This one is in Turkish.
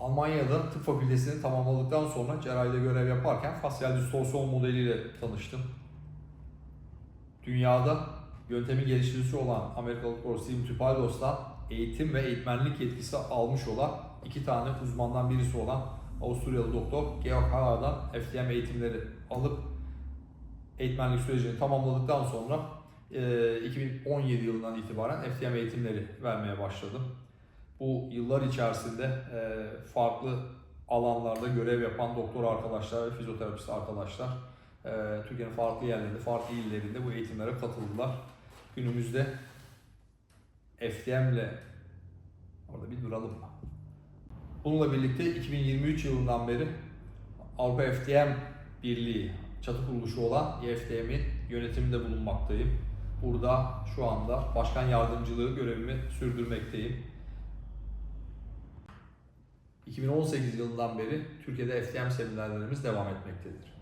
Almanya'da tıp fakültesini tamamladıktan sonra cerrahide görev yaparken fasyal distorsiyon modeliyle tanıştım. Dünyada yöntemi geliştiricisi olan Amerikalı doktor Steve Tupaldos'tan eğitim ve eğitmenlik yetkisi almış olan iki tane uzmandan birisi olan Avusturyalı doktor Georg Haar'dan FDM eğitimleri alıp eğitmenlik sürecini tamamladıktan sonra e, 2017 yılından itibaren FDM eğitimleri vermeye başladım. Bu yıllar içerisinde e, farklı alanlarda görev yapan doktor arkadaşlar ve fizyoterapist arkadaşlar e, Türkiye'nin farklı yerlerinde, farklı illerinde bu eğitimlere katıldılar. Günümüzde FDM ile orada bir duralım mı? Bununla birlikte 2023 yılından beri Avrupa FDM Birliği çatı kuruluşu olan YFDM'in yönetiminde bulunmaktayım. Burada şu anda başkan yardımcılığı görevimi sürdürmekteyim. 2018 yılından beri Türkiye'de FDM seminerlerimiz devam etmektedir.